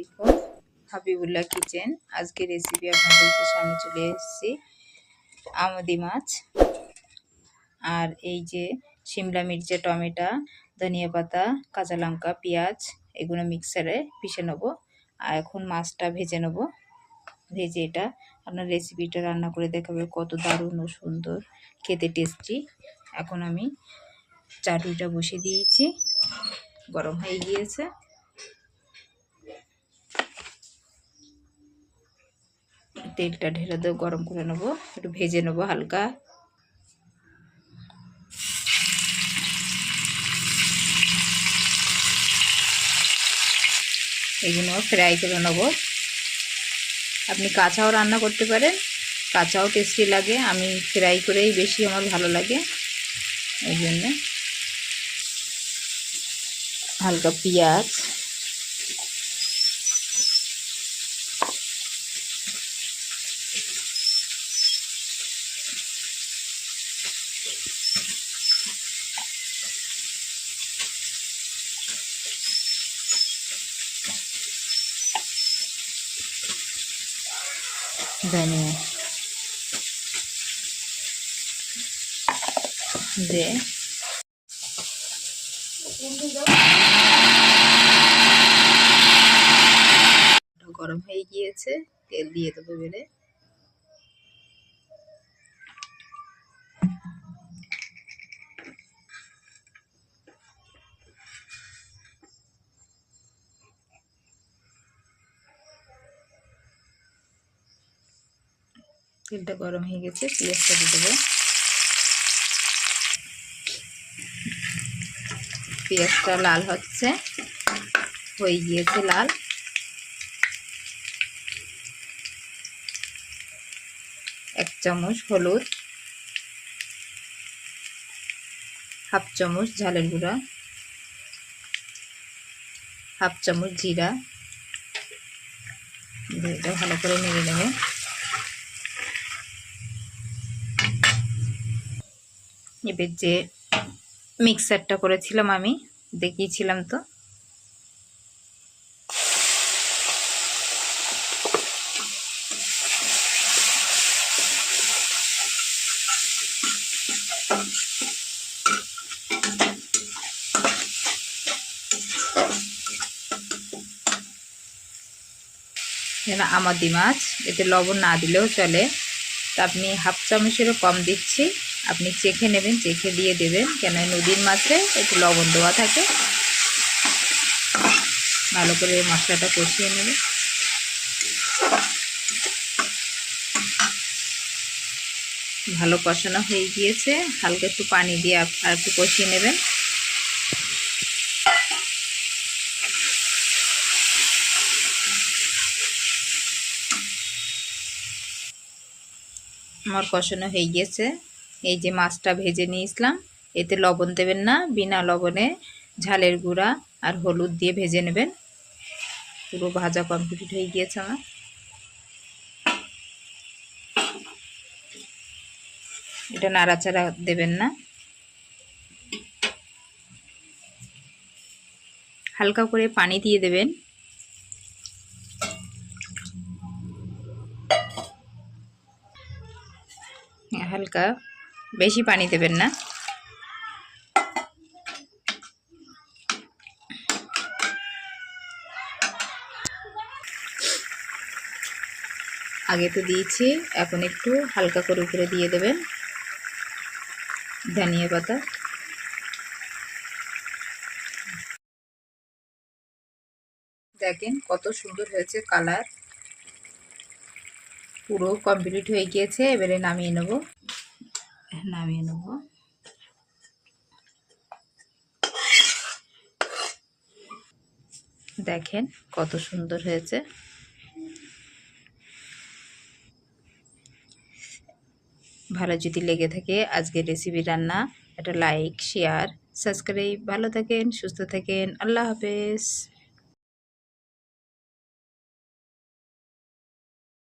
আলাইকুম হাবিবুল্লাহ কিচেন। আজকে রেসিপি আপনাদের সামনে চলে এসেছি। আমদি মাছ আর এই যে শিমলা মির্চে টমেটো, ধনিয়া পাতা, কাঁচা লঙ্কা, পেঁয়াজ, এগুলো মিক্সারে পিষে নেব। আর এখন মাছটা ভেজে নেব। ভেজে এটা আপনার রেসিপিটা রান্না করে দেখাবে কত দারুণ ও সুন্দর, খেতে টেস্টি এখন আমি চাটুইটা বসিয়ে দিয়েছি। গরম হয়ে গিয়েছে। তেলটা ঢেলে দেবো গরম করে নেব। একটু ভেজে নেব হালকা। এগুলো ফ্রাই করে নেব। আপনি কাঁচাও রান্না করতে পারেন, কাঁচাও টেস্টি লাগে। আমি ফ্রাই করেই বেশি আমার ভালো লাগে। ওই জন্য। হালকা পেঁয়াজ। ধনিয়া দে গরম হয়ে গিয়েছে তেল দিয়ে দেবো বেড়ে তেলটা গরম হয়ে গেছে, পেঁয়াজটা দিয়ে দেবো। পেঁয়াজটা লাল হচ্ছে, হয়ে গিয়েছে লাল। এক চামচ হলুদ, হাফ চামচ ঝালের গুঁড়া, হাফ চামচ জিরা। এটা ভালো করে নেড়ে নেবে। এবার যে মিক্সারটা করেছিলাম আমি, দেখিয়েছিলাম তো। আমাদি মাছ, এতে লবণ না দিলেও চলে। তা আপনি হাফ চামচেরও কম দিচ্ছি। আপনি চেখে নেবেন, চেখে দিয়ে দেবেন। কেন নদীর মাছে একটু লবণ দেওয়া থাকে। ভালো করে মশলাটা কষিয়ে নেবেন। ভালো কষানো হয়ে গিয়েছে। হালকা একটু পানি দিয়ে আর একটু কষিয়ে নেবেন। আমার কষানো হয়ে গিয়েছে। এই যে মাছটা ভেজে নিয়েছিলাম, এতে লবণ দেবেন না, বিনা লবণে ঝালের গুঁড়া আর হলুদ দিয়ে ভেজে নেবেন। পুরো ভাজা কমপ্লিট হয়ে গিয়েছে আমার। এটা নাড়াচাড়া দেবেন না। হালকা করে পানি দিয়ে দেবেন। হালকা বেশি পানি দেবেন না। আগে তো দিয়েছি, এখন একটু হালকা করে উপরে দিয়ে দেবেন। ধনিয়া পাতা। দেখেন কত সুন্দর হয়েছে কালার। পুরো কমপ্লিট হয়ে গিয়েছে, এবারে নামিয়ে নেব। নামিয়ে নেব দেখেন কত সুন্দর হয়েছে। ভালো যদি লেগে থাকে আজকের রেসিপি রান্না, একটা লাইক শেয়ার সাবস্ক্রাইব ভালো থাকেন, সুস্থ থাকেন। আল্লাহ হাফেজ।